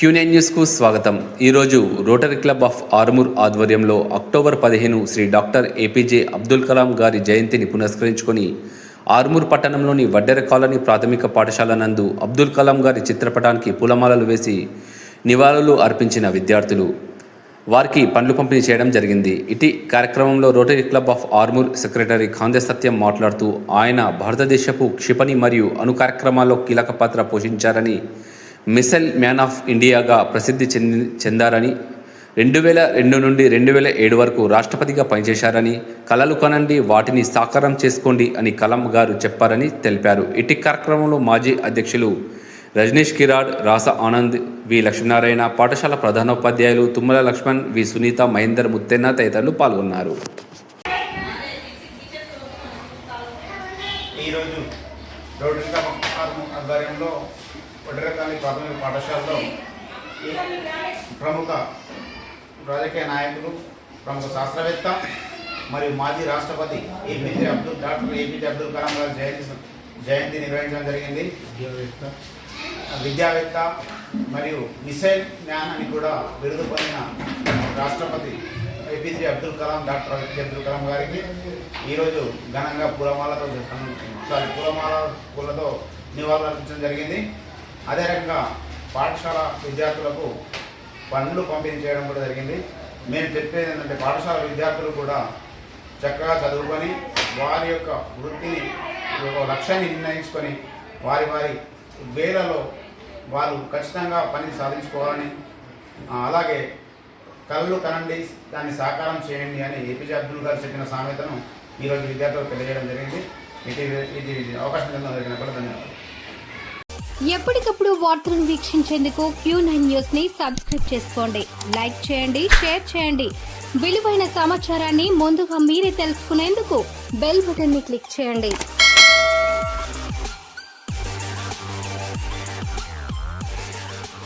క్యూనే న్యూస్కు స్వాగతం. ఈరోజు రోటరీ క్లబ్ ఆఫ్ ఆర్మూర్ ఆధ్వర్యంలో అక్టోబర్ పదిహేను శ్రీ డాక్టర్ ఏపీజే అబ్దుల్ కలాం గారి జయంతిని పునస్కరించుకొని ఆర్మూర్ పట్టణంలోని వడ్డెర కాలనీ ప్రాథమిక పాఠశాల నందు అబ్దుల్ కలాం గారి చిత్రపటానికి పూలమాలలు వేసి నివాళులు అర్పించిన విద్యార్థులు. వారికి పండ్లు పంపిణీ చేయడం జరిగింది. ఇటీ కార్యక్రమంలో Rotary Club of Armoor secretary Khande Satyam మాట్లాడుతూ ఆయన భారతదేశపు క్షిపణి మరియు అణు కార్యక్రమాల్లో కీలక పాత్ర పోషించారని మిసైల్ మ్యాన్ ఆఫ్ ఇండియాగా ప్రసిద్ధి చెంది చెందారని రెండు వేల రెండు నుండి రెండు వేల ఏడు వరకు రాష్ట్రపతిగా పనిచేశారని కలలు కనండి వాటిని సాకారం చేసుకోండి అని కలాం గారు చెప్పారని తెలిపారు. ఇటు కార్యక్రమంలో మాజీ అధ్యక్షులు రజనీష్ కిరాడ్ రాస ఆనంద్ వి లక్ష్మీనారాయణ పాఠశాల ప్రధానోపాధ్యాయులు తుమ్మల లక్ష్మణ్ వి సునీత మహేందర్ ముత్తెన్న తదితరులు పాల్గొన్నారు. ఈరోజు రోడ్డు ఆధ్వర్యంలో వడ్డరకాలి ప్రాథమిక పాఠశాలలో ప్రముఖ రాజకీయ నాయకులు ప్రముఖ శాస్త్రవేత్త మరియు మాజీ రాష్ట్రపతి APJ Abdul doctor APJ Abdul Kalam గారి జయంతి జయంతి నిర్వహించడం జరిగింది. విద్యావేత్త. మరియు మిసైల్ మ్యాన్ అని కూడా బిరుదు పొందిన రాష్ట్రపతి APJ Abdul Kalam doctor APJ Abdul Kalam గారికి ఈరోజు ఘనంగా పూలమాలతో సారీ పూలమాల పూలతో నివాళులు అర్పించడం జరిగింది. అదే రకంగా పాఠశాల విద్యార్థులకు పనులు పంపిణీ చేయడం కూడా జరిగింది. మేము చెప్పేది ఏంటంటే పాఠశాల విద్యార్థులు కూడా చక్కగా చదువుకొని వారి యొక్క వృత్తిని ఒక లక్ష్యాన్ని నిర్ణయించుకొని వారి వారి వేలలో వారు ఖచ్చితంగా పని సాధించుకోవాలని అలాగే కళ్ళు కనండి దాన్ని సాకారం చేయండి అని ఏపీజే అబ్దుల్ గారు చెప్పిన సామెతను ఈరోజు విద్యార్థులకు తెలియజేయడం జరిగింది. ఇది ఇది అవకాశం జరిగిన కూడా ధన్యవాదాలు. ఎప్పటికప్పుడు వార్తలను వీక్షించేందుకు క్యూ నైన్ న్యూస్ని సబ్స్క్రైబ్ చేసుకోండి. లైక్ చేయండి షేర్ చేయండి. విలువైన సమాచారాన్ని ముందుగా మీరే తెలుసుకునేందుకు బెల్ బటన్ని క్లిక్ చేయండి.